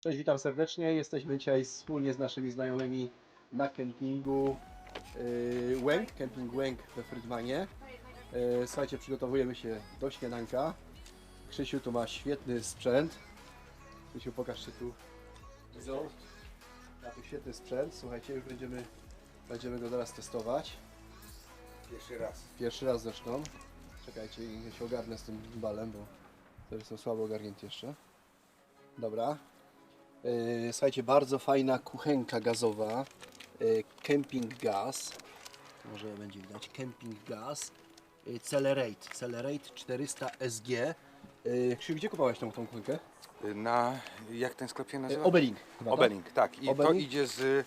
Cześć, witam serdecznie. Jesteśmy dzisiaj wspólnie z naszymi znajomymi na kempingu yy, Łęk, kemping Łęk we Frydmanie. Yy, słuchajcie, przygotowujemy się do śniadanka. Krzysiu tu ma świetny sprzęt. Krzysiu, pokaż się tu. Widzą? Ma tu świetny sprzęt. Słuchajcie, już będziemy, będziemy go teraz testować. Pierwszy raz. Pierwszy raz zresztą. Czekajcie, ja się ogarnę z tym balem, bo to jestem słabo ogarnięty jeszcze. Dobra. Yy, Słuchajcie, bardzo fajna kuchenka gazowa. Yy, Camping Gas. Może będzie widać. Camping Gas. Yy, Celerate. Celerate 400 SG. Krzysiu, gdzie kupowałeś tą, tą kuchenkę? Na, jak ten sklep się nazywa? Obeling. chyba, tak? Obeling, tak. I to Obeling? idzie z,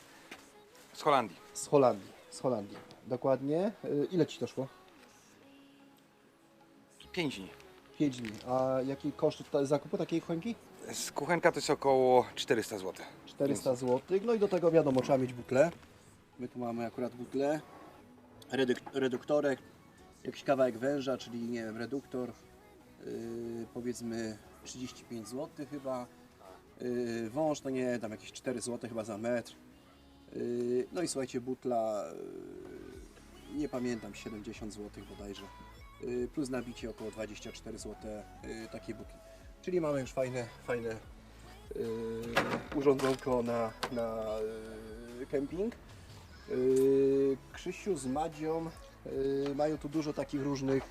z Holandii. Z Holandii. Z Holandii. Dokładnie. Ile Ci to szło? 5 dni. 5 dni. A jaki koszt zakupu takiej kuchenki? Kuchenka to jest około 400 zł. 400 zł. No i do tego wiadomo, trzeba mieć butlę. My tu mamy akurat butlę. Reduk- reduktorek, jakiś kawałek węża, czyli nie wiem, reduktor. Yy, powiedzmy 35 zł chyba. Yy, wąż to nie, tam jakieś 4 zł chyba za metr. Yy, no i słuchajcie, butla, yy, nie pamiętam, 70 zł bodajże. Yy, plus nabicie około 24 zł yy, takiej butli. Czyli mamy już fajne, fajne yy, urządzonko na, na yy, kemping. Yy, Krzysiu z Madzią yy, mają tu dużo takich różnych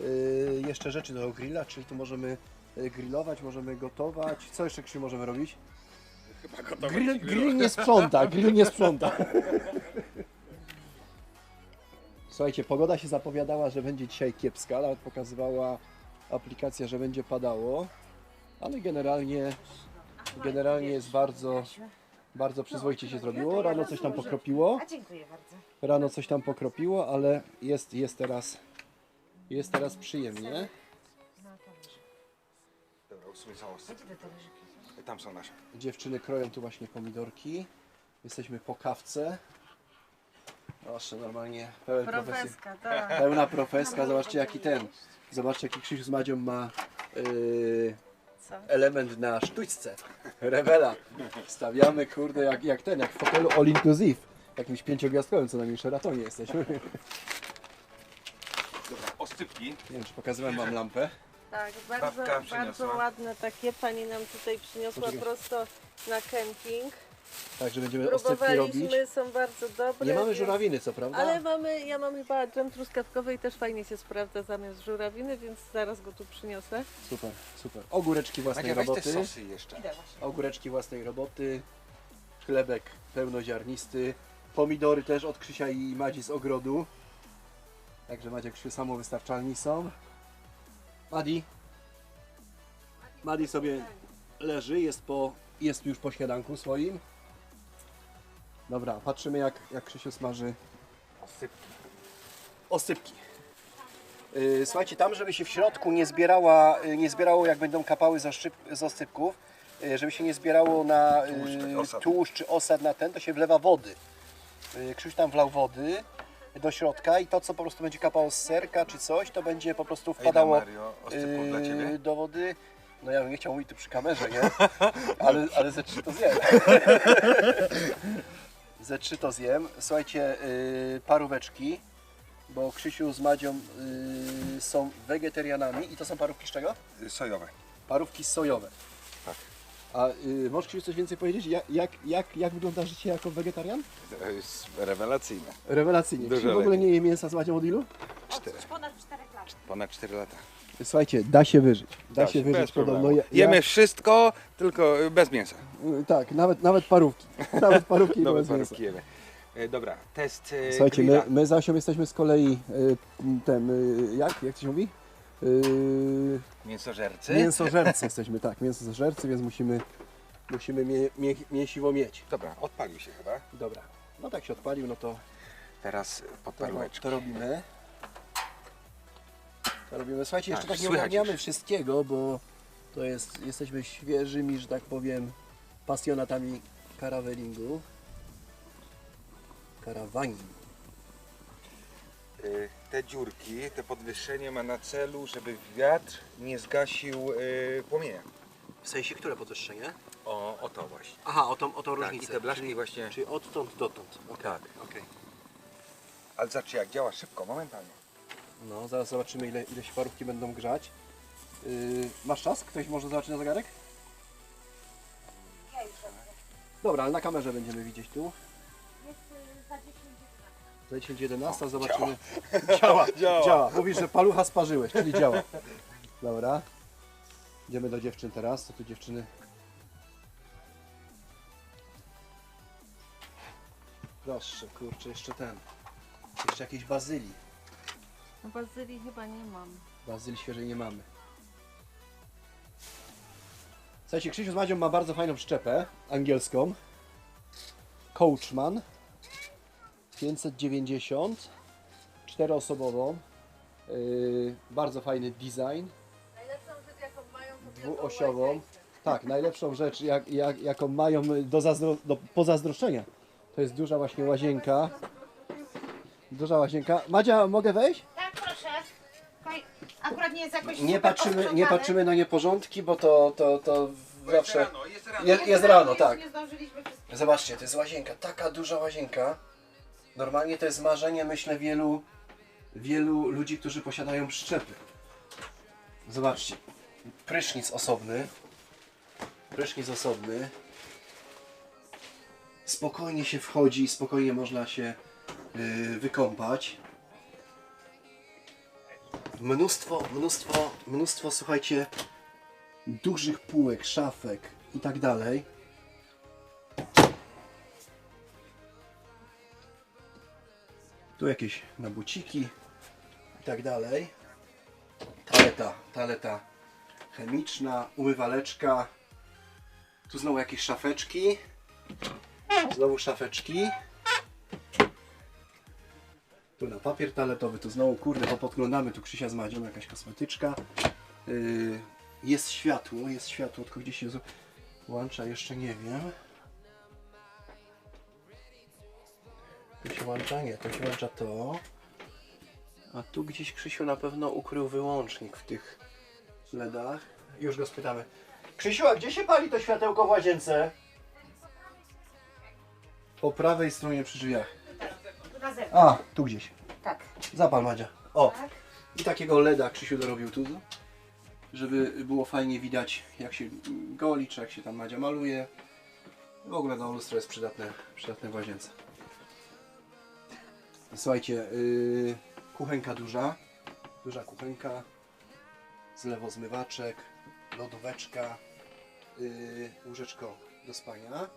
yy, jeszcze rzeczy do grilla, czyli tu możemy yy, grillować, możemy gotować. Co jeszcze Krzysiu możemy robić? Chyba Grill, grill nie sprząta, grill nie sprząta. Słuchajcie, pogoda się zapowiadała, że będzie dzisiaj kiepska, nawet pokazywała aplikacja, że będzie padało, ale generalnie, generalnie jest bardzo, bardzo przyzwoicie się zrobiło. Rano coś tam pokropiło, A dziękuję bardzo. rano coś tam pokropiło, ale jest, jest teraz, jest teraz przyjemnie. No talerzyk. Dobra, usuń całość. Gdzie te talerzyki? Tam są nasze. Dziewczyny kroją tu właśnie pomidorki. Jesteśmy po kawce. Proszę, normalnie pełen profesji. Profeska, tak. Pełna profeska, zobaczcie jaki ten. Zobaczcie jaki Krzysiu z Madzią ma yy, Co? element na sztućce. Rewela. Stawiamy kurde jak, jak ten, jak w hotelu All Inclusive. Jakimś pięciogwiazdkowym, co najmniej Sheratonie jesteśmy. Dobra, oscypki. Nie wiem czy pokazywałem wam lampę. Tak, bardzo, Babka przyniosła. bardzo ładne takie. Pani nam tutaj przyniosła Poczekaj. prosto na kemping. Także będziemy oscypki robić. Próbowaliśmy, są bardzo dobre. Nie mamy więc- żurawiny co prawda? Ale mamy, ja mam chyba dżem truskawkowy i też fajnie się sprawdza zamiast żurawiny, więc zaraz go tu przyniosę. Super, super. Ogóreczki własnej weź te roboty. sosy jeszcze. ogóreczki własnej roboty, chlebek pełnoziarnisty, pomidory też od Krzysia i Madzi z ogrodu. Także Madzia Krzysiu samowystarczalni są. Madi. Madi sobie leży, jest, po, jest już po śniadanku swoim. Dobra, patrzymy jak, jak Krzysiu smaży Oscypki. osypki. Yy, Słuchajcie, tam żeby się w środku nie zbierała, yy, nie zbierało jak będą kapały z, oszyp, z osypków, yy, żeby się nie zbierało na yy, tłuszcz czy osad na ten, to się wlewa wody. Yy, Krzyś tam wlał wody do środka i to co po prostu będzie kapało z serka czy coś, to będzie po prostu wpadało yy, do wody. No ja bym nie chciał mówić tu przy kamerze, nie? Ale, ale ze trzy to zjem. ze trzy to zjem. Słuchajcie, yy, paróweczki, bo Krzysiu z Madzią yy, są wegetarianami i to są parówki z czego? Sojowe. Parówki sojowe. Tak. A yy, możesz Krzysiu coś więcej powiedzieć? Jak, jak, jak, jak wygląda życie jako wegetarian? To jest rewelacyjne. Rewelacyjnie. Dużo Krzysiu w ogóle nie je mięsa z Madzią od ilu? Cztery. Ponad 4 lata. Słuchajcie, da się wyżyć. Da, Da się wyżyć podobno. Ja- Jemy wszystko, tylko y, bez mięsa. Y, Tak, nawet, nawet parówki. Nawet parówki Nowe bez mięsa. jemy. E, Dobra, test Słuchajcie, my, grilla. my z Asią jesteśmy z kolei y, ten, y, jak? Jak to się mówi? Y, Mięsożercy. mięsożercy jesteśmy, tak, mięsożercy, więc musimy, musimy mię, mię, mięsiwo mieć. Dobra, odpalił się chyba. Dobra, no tak się odpalił, no to, Teraz to, podparóweczki. to robimy. Robimy. Słuchajcie, jeszcze Tak, tak nie ogarniamy już. wszystkiego, bo to jest, jesteśmy świeżymi, że tak powiem, pasjonatami karawelingu. Karawani. Y, Te dziurki, te podwyższenie ma na celu, żeby wiatr nie zgasił y, płomienia. W sensie, które podwyższenie? o, o to właśnie. Aha, o tą, o tą Tak, różnicę. i te blaszki czyli, właśnie- Czyli odtąd dotąd. Okay. Tak. Okej. Ale zobaczcie jak działa szybko, momentalnie. No, zaraz zobaczymy ile, ile się parówki będą grzać. Yy, masz czas? Ktoś może zobaczyć na zegarek? Dobra, ale na kamerze będziemy widzieć tu. Za 10 11 zobaczymy. Działa, działa. działa. Mówisz, że palucha sparzyłeś, czyli działa. Dobra. Idziemy do dziewczyn teraz. Co tu dziewczyny? Proszę, kurczę, jeszcze ten. Jeszcze jakiejś bazylii. No bazylii chyba nie mam. Bazylii świeżej nie mamy. Słuchajcie, Krzysiu z Madzią ma bardzo fajną przyczepę angielską. Coachman 590 czteroosobową. Yy, bardzo fajny design. Najlepszą rzecz jaką mają to Dwuosiową. Tak, najlepszą rzecz jak, jak, jaką mają do, zazdro, do pozazdroszczenia. To jest duża właśnie łazienka. Duża łazienka. Madzia, mogę wejść? Akurat nie jest jakoś Nie super patrzymy, nie posprzątane. patrzymy na nieporządki, bo to, to, to zawsze... jest rano. Je, jest rano, tak. Nie zdążyliśmy wszystkiego. Zobaczcie, to jest łazienka, taka duża łazienka. Normalnie to jest marzenie, myślę, wielu, wielu ludzi, którzy posiadają przyczepy. Zobaczcie, prysznic osobny. Prysznic osobny. Spokojnie się wchodzi, spokojnie można się yy, wykąpać. Mnóstwo, mnóstwo, mnóstwo, słuchajcie, dużych półek, szafek i tak dalej. Tu jakieś nabuciki i tak dalej. Taleta, taleta chemiczna, umywaleczka. Tu znowu jakieś szafeczki. Znowu szafeczki. Tu na papier taletowy, tu znowu kurde, bo podglądamy tu Krzysia z Madzią, jakaś kosmetyczka. Yy, jest światło, jest światło, tylko gdzieś się włącza, jeszcze nie wiem. Tu się włącza? Nie, tu się włącza to. A tu gdzieś Krzysiu na pewno ukrył wyłącznik w tych LEDach. Już go spytamy. Krzysiu, a gdzie się pali to światełko w łazience? Po prawej stronie przy drzwiach. Na zewnątrz. A, tu gdzieś. Tak. Zapal Madzia. O, Tak. i takiego LEDa Krzysiu dorobił tu, żeby było fajnie widać jak się goli, czy jak się tam Madzia maluje. W ogóle no, lustro jest przydatne, przydatne w łazience. Słuchajcie, yy, kuchenka duża, duża kuchenka, zlewozmywaczek, lodóweczka, yy, łóżeczko do spania,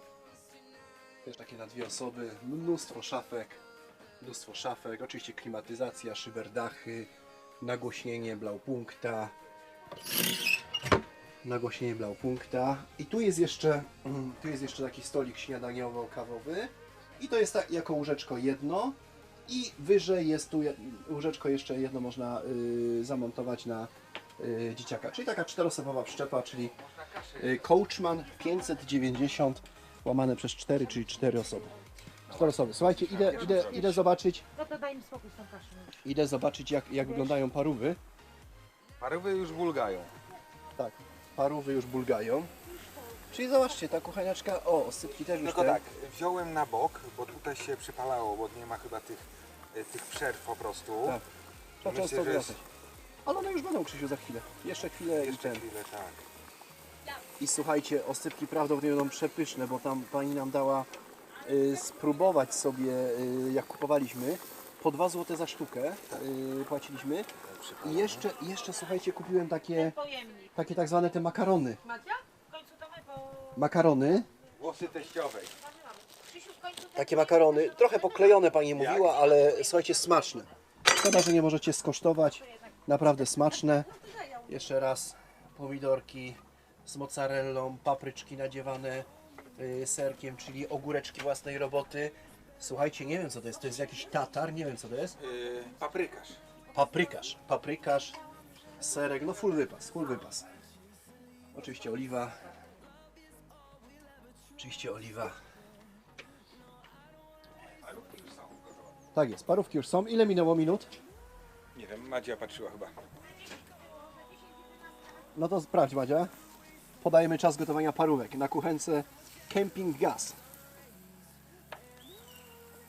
też takie na dwie osoby, mnóstwo szafek, mnóstwo szafek, oczywiście klimatyzacja, szyberdachy, nagłośnienie Blaupunkta, nagłośnienie Blaupunkta. I tu jest jeszcze, mm, tu jest jeszcze taki stolik śniadaniowo-kawowy. I to jest tak jako łóżeczko jedno. I wyżej jest tu łóżeczko jeszcze jedno można y, zamontować na y, dzieciaka, czyli taka czteroosobowa przyczepa, czyli y, Coachman 590 łamane przez 4, czyli 4 osoby. 4 osoby. Słuchajcie, idę, idę, idę zobaczyć, No to daj mi spokój z tą kaszą już. idę zobaczyć jak, jak wyglądają parówy. Parówy już bulgają. Tak, parówy już bulgają. Czyli zobaczcie, ta kucheneczka, o, osypki też już Tylko te. tak, wziąłem na bok, bo tutaj się przypalało, bo nie ma chyba tych, e, tych przerw po prostu. Tak. Trzeba Myślę, często że jest- wracać. Ale one już będą, Krzysiu, za chwilę. Jeszcze chwilę i Jeszcze ten. chwilę, tak. I słuchajcie, osypki prawdopodobnie będą przepyszne, bo tam pani nam dała spróbować sobie, y, jak kupowaliśmy. Po 2 zł za sztukę y, płaciliśmy. I jeszcze, jeszcze, słuchajcie, kupiłem takie, takie tak zwane te makarony. Makarony. Włosy teściowej. Takie makarony, trochę poklejone pani mówiła, ale słuchajcie, smaczne. Szkoda, że nie możecie skosztować. Naprawdę smaczne. Jeszcze raz pomidorki z mozzarellą, papryczki nadziewane y, serkiem, czyli ogóreczki własnej roboty. Słuchajcie, nie wiem co to jest, to jest jakiś tatar, nie wiem co to jest. Yy, paprykarz. Paprykarz, paprykarz, serek, no full wypas, full wypas. Oczywiście oliwa. Oczywiście oliwa. Tak jest, parówki już są. Ile minęło minut? Nie wiem, Madzia patrzyła chyba. No to sprawdź Madzia. podajemy czas gotowania parówek na kuchence Camping Gas.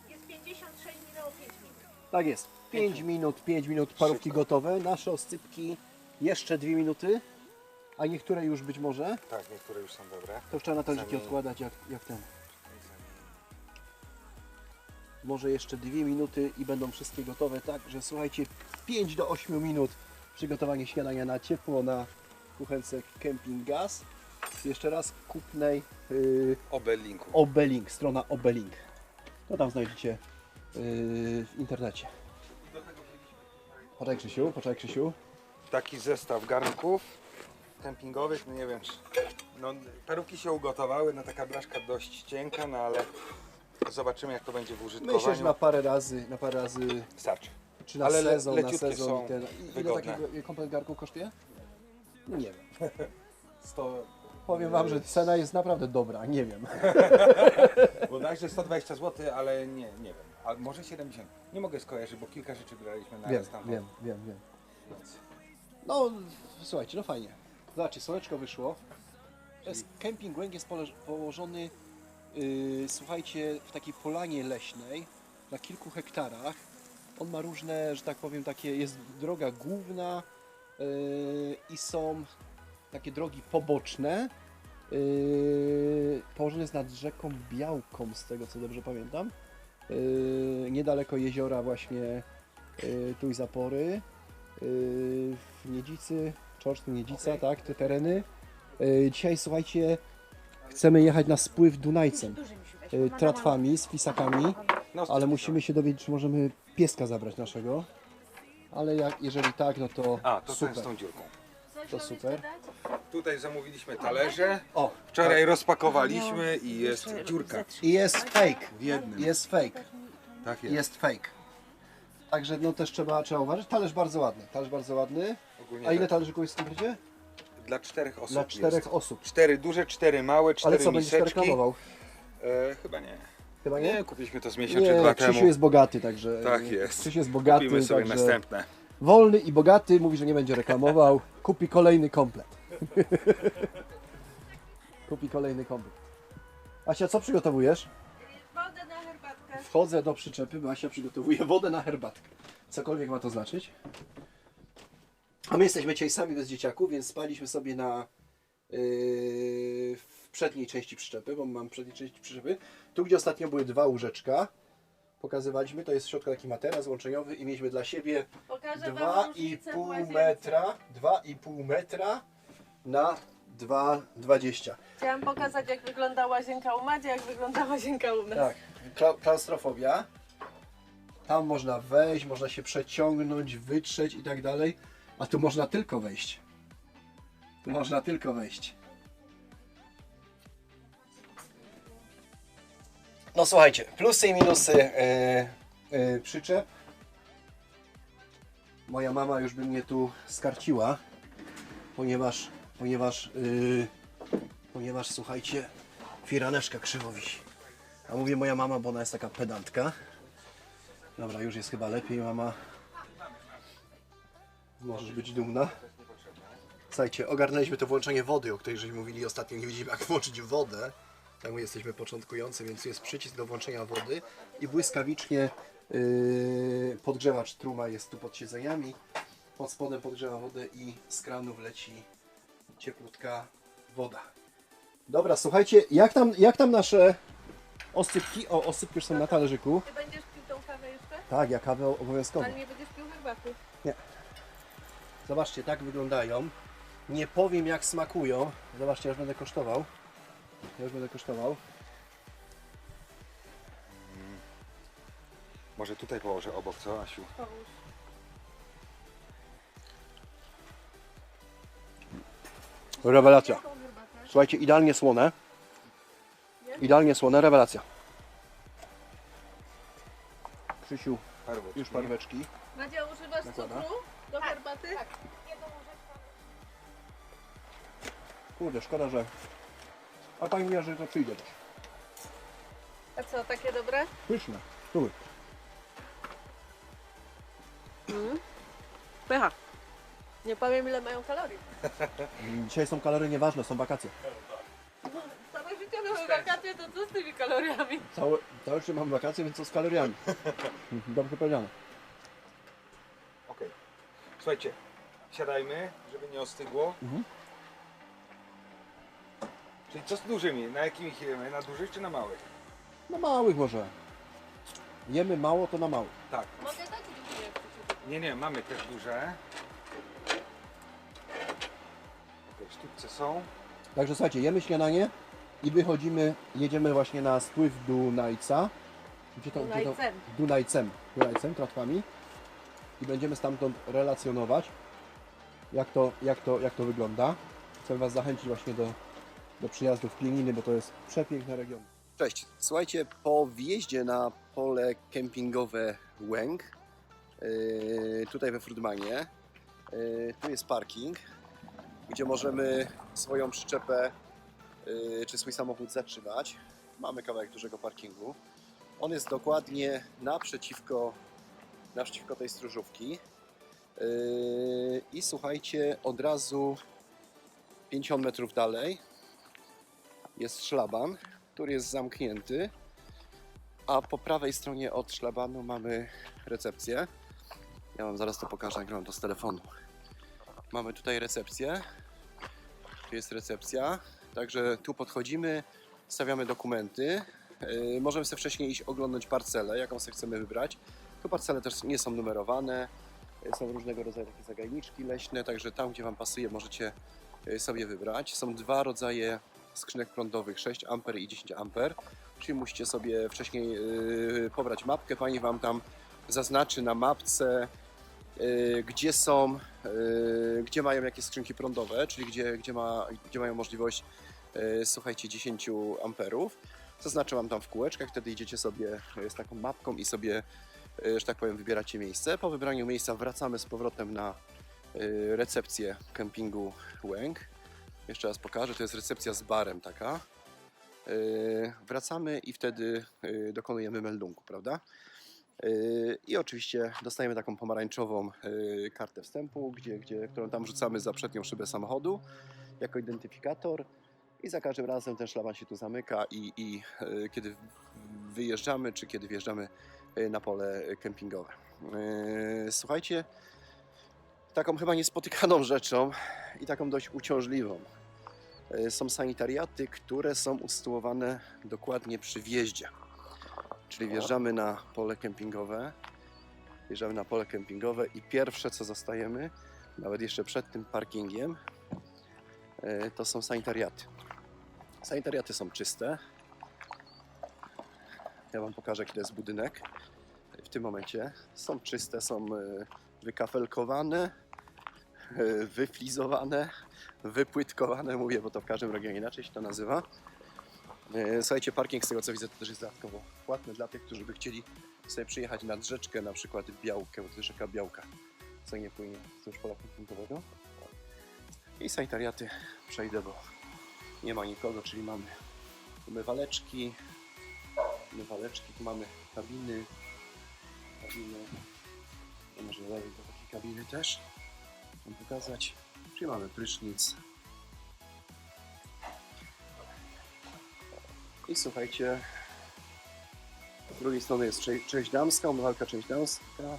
Jest 56 minut 5 minut. Tak jest. 5 minut, 5 minut parówki gotowe. Nasze oscypki jeszcze 2 minuty, a niektóre już być może. Tak, niektóre już są dobre. To już trzeba na talerzyki Zamień. odkładać jak, jak ten. Może jeszcze 2 minuty i będą wszystkie gotowe. Tak, że słuchajcie, 5 do 8 minut przygotowanie śniadania na ciepło na kuchence Camping Gas. Jeszcze raz kupnej yy, Obelinku. Obelink, strona Obelink. To tam znajdziecie yy, w internecie. Poczekaj Krzysiu, poczekaj Krzysiu. Taki zestaw garnków kempingowych, no nie wiem czy... No, parówki się ugotowały, no taka blaszka dość cienka, no ale zobaczymy jak to będzie w użytkowaniu. Myślę, że na parę razy, na parę razy, Starczy. czy na Ale le- sezon, na leciutkie sezon są i ten. I ile wygodne. taki komplet garnków kosztuje? Nie wiem. 100, Powiem Wam, że cena jest naprawdę dobra, nie wiem. bodajże 120 zł, ale nie, nie wiem. A może 70. Nie mogę skojarzyć, bo kilka rzeczy braliśmy na Wiem, raz tam. wiem, wiem, wiem. No, słuchajcie, no fajnie. Zobaczcie, słoneczko wyszło. Jest, Camping Łęk jest położony, yy, słuchajcie, w takiej polanie leśnej na kilku hektarach. On ma różne, że tak powiem, takie, jest droga główna yy, i są takie drogi poboczne. Yy, położony jest nad rzeką Białką, z tego co dobrze pamiętam. Yy, niedaleko jeziora właśnie yy, tu i zapory. Yy, w Niedzicy, Czorsztyn, Niedzica, tak, te tereny. Yy, dzisiaj słuchajcie, chcemy jechać na spływ Dunajcem. Yy, tratwami, z flisakami, No, ale musimy się dowiedzieć, czy możemy pieska zabrać naszego. Ale jak, jeżeli tak, no to A, to ten super. z tą dziurką. To super. Tutaj zamówiliśmy talerze. O, Wczoraj rozpakowaliśmy i jest dziurka. i jest fake. W jednym. Jest fake. Tak jest. Jest fake. Także no też trzeba, trzeba uważać. Talerz bardzo ładny. Talerz bardzo ładny. Ogólnie A ile tak. talerzyków jest w tym będzie? Dla czterech osób Dla czterech jest. osób. Cztery duże, cztery małe, cztery Ale co, będziesz miseczki. reklamował? E, chyba nie. Chyba nie? Nie, kupiliśmy to z miesiąc czy Nie, dwa Krzysiu temu. jest bogaty, także... Tak jest. Krzysiu jest bogaty, Kupimy sobie także następne. wolny i bogaty, mówi, że nie będzie reklamował. Kupi kolejny komplet. Kupi kolejny komplet. Asia, co przygotowujesz? Wodę na herbatkę. Wchodzę do przyczepy, bo Asia przygotowuje wodę na herbatkę. Cokolwiek ma to znaczyć. A my jesteśmy dzisiaj sami bez dzieciaków, więc spaliśmy sobie na yy, w przedniej części przyczepy, bo mam przedniej części przyczepy. Tu, gdzie ostatnio były dwa łóżeczka, pokazywaliśmy, to jest w środku taki materac łączeniowy i mieliśmy dla siebie Pokażę Wam różnicę w 2,5 łazience. metra, 2,5 metra na 2,20. Chciałam pokazać, jak wygląda łazienka u Madzi, jak wygląda łazienka u nas. Tak, Kla- klaustrofobia. Tam można wejść, można się przeciągnąć, wytrzeć i tak dalej. A tu można tylko wejść. Tu można tylko wejść. No słuchajcie, plusy i minusy e, e, przyczep. Moja mama już by mnie tu skarciła, ponieważ, ponieważ, y, ponieważ słuchajcie, firaneczka krzywo wisi. A mówię moja mama, bo ona jest taka pedantka. Dobra, już jest chyba lepiej, mama. Możesz być dumna. Słuchajcie, ogarnęliśmy to włączenie wody, o której żeśmy mówili ostatnio. Nie wiedzieliśmy jak włączyć wodę. Tak my jesteśmy początkujący, więc jest przycisk do włączenia wody i błyskawicznie yy, podgrzewacz truma jest tu pod siedzeniami. Pod spodem podgrzewa wodę i z kranów leci cieplutka woda. Dobra, słuchajcie, jak tam, jak tam nasze Osypki, o osypki już są na talerzyku. Ty będziesz pił tą kawę jeszcze? Tak, ja kawę obowiązkowo. Ale nie będziesz pił herbaty. Zobaczcie, tak wyglądają. Nie powiem jak smakują. Zobaczcie, ja już będę kosztował. Ja już będę kosztował. Może tutaj położę obok, co Asiu? Połóż. Rewelacja. Słuchajcie, idealnie słone. Idealnie słone, rewelacja. Krzysiu, Paróweczki. już parweczki. Madzia, używasz Nakłada. cukru do herbaty? Tak. Kurde, szkoda, że... A pani mówiła, że to przyjdzie też. A co, takie dobre? Pyszne. Spróbuj. Pycha. Nie powiem ile mają kalorii. Dzisiaj są kalorie nieważne, są wakacje. Całe życie były wakacje, to co z tymi kaloriami? Całe, całe życie mam wakacje, więc co z kaloriami? Dobrze powiedziane. Okej. Słuchajcie, siadajmy, żeby nie ostygło. Mhm. Czyli co z dużymi? Na jakich jemy? Na dużych czy na małych? Na małych może. Jemy mało, to na małych. Tak. Mogę dać drugie jak chcecie. Nie, nie, mamy też duże. Sztuczce są. Także słuchajcie, jemy śniadanie i wychodzimy, jedziemy właśnie na spływ Dunajca. Gdzie to, gdzie to? Dunajcem. Dunajcem. Dunajcem, tratwami. I będziemy stamtąd relacjonować, jak to, jak to, jak to wygląda. Chcę Was zachęcić właśnie do, do przyjazdu w Pieniny, bo to jest przepiękny region. Cześć, słuchajcie, po wjeździe na pole kempingowe Łęk, yy, tutaj we Frudmanie, yy, tu jest parking, gdzie możemy swoją przyczepę yy, czy swój samochód zatrzymać. Mamy kawałek dużego parkingu. On jest dokładnie naprzeciwko, naprzeciwko tej stróżówki. Yy, I słuchajcie, od razu 50 metrów dalej jest szlaban, który jest zamknięty, a po prawej stronie od szlabanu mamy recepcję. Ja Wam zaraz to pokażę, nagrałem to z telefonu. Mamy tutaj recepcję. Tu jest recepcja. Także tu podchodzimy, stawiamy dokumenty. Yy, możemy sobie wcześniej iść oglądać parcelę, jaką sobie chcemy wybrać. Tu parcele też nie są numerowane. Yy, Są różnego rodzaju takie zagajniczki leśne, także tam, gdzie Wam pasuje, możecie yy, sobie wybrać. Są dwa rodzaje skrzynek prądowych, 6 A i 10 A. Czyli musicie sobie wcześniej pobrać mapkę. Pani Wam tam zaznaczy na mapce, gdzie są, yy, gdzie mają jakie skrzynki prądowe, czyli gdzie, gdzie, ma, gdzie mają możliwość, yy, słuchajcie, 10 amperów. Zaznaczę Wam tam w kółeczkach, wtedy idziecie sobie z taką mapką i sobie, że tak powiem, wybieracie miejsce. Po wybraniu miejsca wracamy z powrotem na recepcję kempingu Łęk. Jeszcze raz pokażę, to jest recepcja z barem taka. Wracamy i wtedy dokonujemy meldunku, prawda? I oczywiście dostajemy taką pomarańczową yy, kartę wstępu, gdzie, gdzie, którą tam rzucamy za przednią szybę samochodu jako identyfikator. I za każdym razem ten szlaban się tu zamyka i, i yy, kiedy wyjeżdżamy, czy kiedy wjeżdżamy yy, na pole kempingowe. Słuchajcie, taką chyba niespotykaną rzeczą i taką dość uciążliwą są sanitariaty, które są usytuowane dokładnie przy wjeździe. Czyli wjeżdżamy na pole kempingowe, wjeżdżamy na pole kempingowe i pierwsze co zostajemy, nawet jeszcze przed tym parkingiem, e, to są sanitariaty. Sanitariaty są czyste. Ja Wam pokażę, jaki to jest budynek w tym momencie. Są czyste, są e, wykafelkowane, e, wyflizowane, wypłytkowane, mówię, bo to w każdym regionie inaczej się to nazywa. E, Słuchajcie, parking z tego co widzę to też jest dodatkowo płatny dla tych, którzy by chcieli sobie przyjechać nad rzeczkę, na przykład Białkę, bo to rzeka Białka, co nie płynie wzdłuż pola kempingowego. I sanitariaty przejdę, bo nie ma nikogo, czyli mamy umywaleczki, umywaleczki, tu mamy kabiny, kabiny, to może dalej do takiej kabiny też, wam pokazać, czyli mamy prysznic, I słuchajcie, z drugiej strony jest część damska, umywalka część damska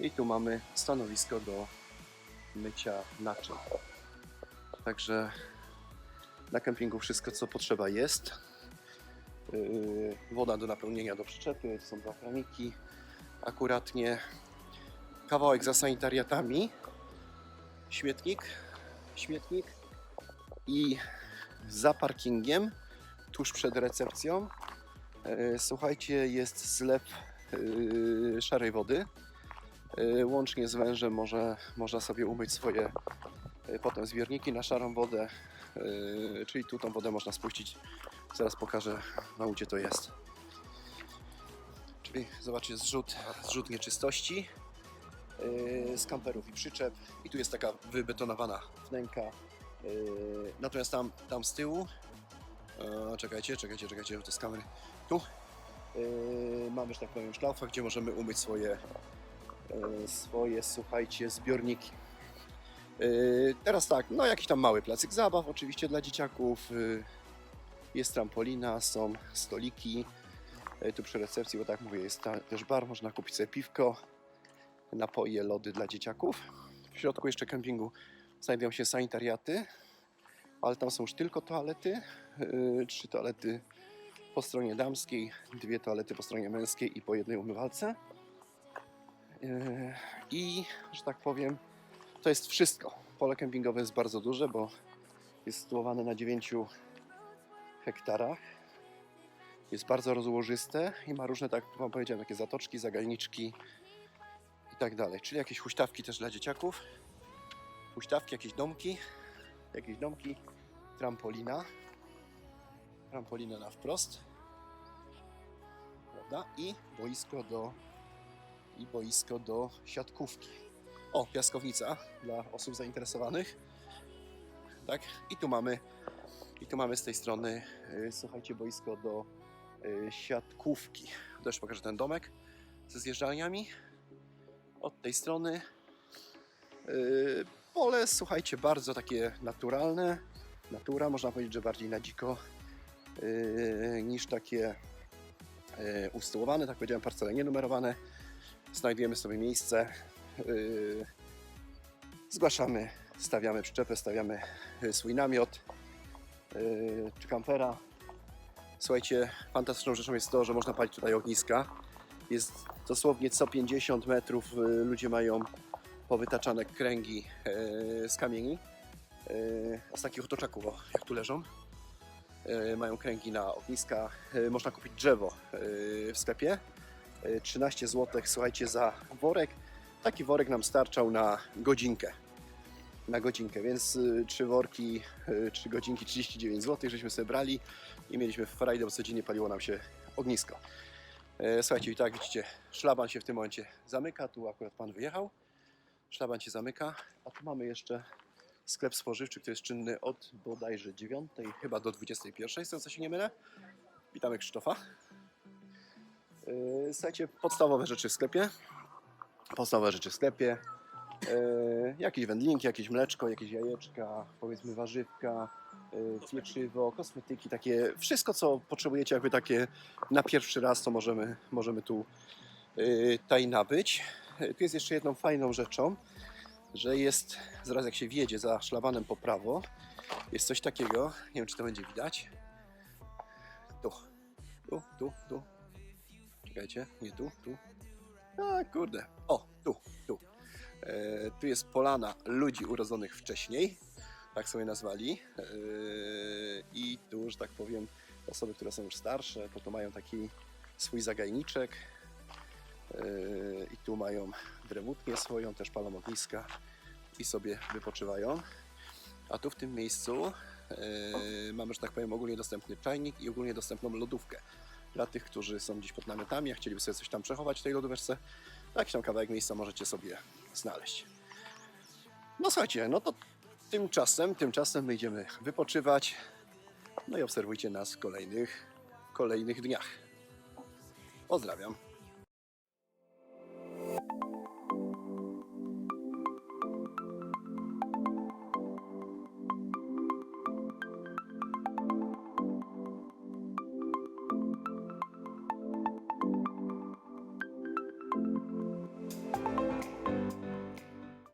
i tu mamy stanowisko do mycia naczyń. Także na kempingu wszystko co potrzeba jest. Yy, woda do napełnienia do przyczepy, są dwa kraniki akuratnie. Kawałek za sanitariatami, śmietnik, śmietnik i za parkingiem tuż przed recepcją. e, Słuchajcie, jest zlew e, szarej wody. E, Łącznie z wężem może, można sobie umyć swoje potem zbiorniki na szarą wodę, czyli tu tą wodę można spuścić. Zaraz pokażę wam gdzie to jest. Czyli zobaczcie zrzut, zrzut nieczystości z kamperów i przyczep i tu jest taka wybetonowana wnęka. Natomiast tam, tam z tyłu E, czekajcie, czekajcie, czekajcie, to z kamery. Tu e, mamy, że tak powiem, szlaufa, gdzie możemy umyć swoje, e, swoje, słuchajcie, zbiorniki. Teraz tak, no jakiś tam mały placyk zabaw oczywiście dla dzieciaków. Jest trampolina, są stoliki. Tu przy recepcji, bo tak mówię, jest ta, też bar, można kupić sobie piwko, napoje, lody dla dzieciaków. W środku jeszcze kempingu znajdują się sanitariaty, ale tam są już tylko toalety. Yy, Trzy toalety po stronie damskiej, dwie toalety po stronie męskiej i po jednej umywalce. Yy, I, że tak powiem, to jest wszystko. Pole kempingowe jest bardzo duże, bo jest sytuowane na 9 hektarach. Jest bardzo rozłożyste i ma różne, tak jak Wam powiedziałem, takie zatoczki, zagajniczki i tak dalej. Czyli jakieś huśtawki też dla dzieciaków. Huśtawki, jakieś domki, jakieś domki, trampolina. Trampolina na wprost. Prawda? I boisko do i boisko do siatkówki. O, piaskownica dla osób zainteresowanych. Tak, i tu mamy, i tu mamy z tej strony, y, słuchajcie, boisko do y, siatkówki. Też pokażę ten domek ze zjeżdżalniami. Od tej strony y, pole, słuchajcie, bardzo takie naturalne. Natura, można powiedzieć, że bardziej na dziko y, niż takie y, usytuowane, tak powiedziałem, parcele nienumerowane. Znajdujemy sobie miejsce, Yy, zgłaszamy, stawiamy przyczepę, stawiamy yy, swój namiot yy, czy kampera. Słuchajcie, fantastyczną rzeczą jest to, że można palić tutaj ogniska. Jest dosłownie co 50 metrów yy, ludzie mają powytaczane kręgi yy, z kamieni. Z takich otoczaków, jak tu leżą. Yy, mają kręgi na ogniska. Można kupić drzewo w sklepie. Yy, 13 zł, słuchajcie, za worek taki worek nam starczał na godzinkę. Na godzinkę, więc trzy worki, trzy godzinki, 39 zł, żeśmy sobie brali i mieliśmy frajdę, bo codziennie paliło nam się ognisko. E, Słuchajcie, i tak widzicie, szlaban się w tym momencie zamyka, tu akurat pan wyjechał, szlaban się zamyka, a tu mamy jeszcze sklep spożywczy, który jest czynny od bodajże 9, chyba do 21, z tego co się nie mylę. Witamy Krzysztofa. E, Słuchajcie, podstawowe rzeczy w sklepie, podstawowe rzeczy w sklepie. E, jakieś wędlinki, jakieś mleczko, jakieś jajeczka, powiedzmy warzywka, e, pieczywo, kosmetyki, takie wszystko co potrzebujecie jakby takie na pierwszy raz to możemy, możemy tu e, tutaj nabyć. Tu jest jeszcze jedną fajną rzeczą, że jest, zaraz jak się wjedzie za szlabanem po prawo, jest coś takiego, nie wiem czy to będzie widać. Tu, tu, tu, tu. Czekajcie, nie tu, tu, a kurde. O, tu, tu. E, tu jest polana ludzi urodzonych wcześniej. Tak sobie nazwali. E, I tu, że tak powiem, osoby, które są już starsze, to tu mają taki swój zagajniczek. E, I tu mają drewutnię swoją, też palą ogniska i sobie wypoczywają. A tu w tym miejscu e, mamy, że tak powiem, ogólnie dostępny czajnik i ogólnie dostępną lodówkę dla tych, którzy są gdzieś pod namiotami, a chcieliby sobie coś tam przechować w tej lodówce, jakiś tam kawałek miejsca możecie sobie znaleźć. No słuchajcie, no to tymczasem, tymczasem my idziemy wypoczywać, no i obserwujcie nas w kolejnych, kolejnych dniach. Pozdrawiam.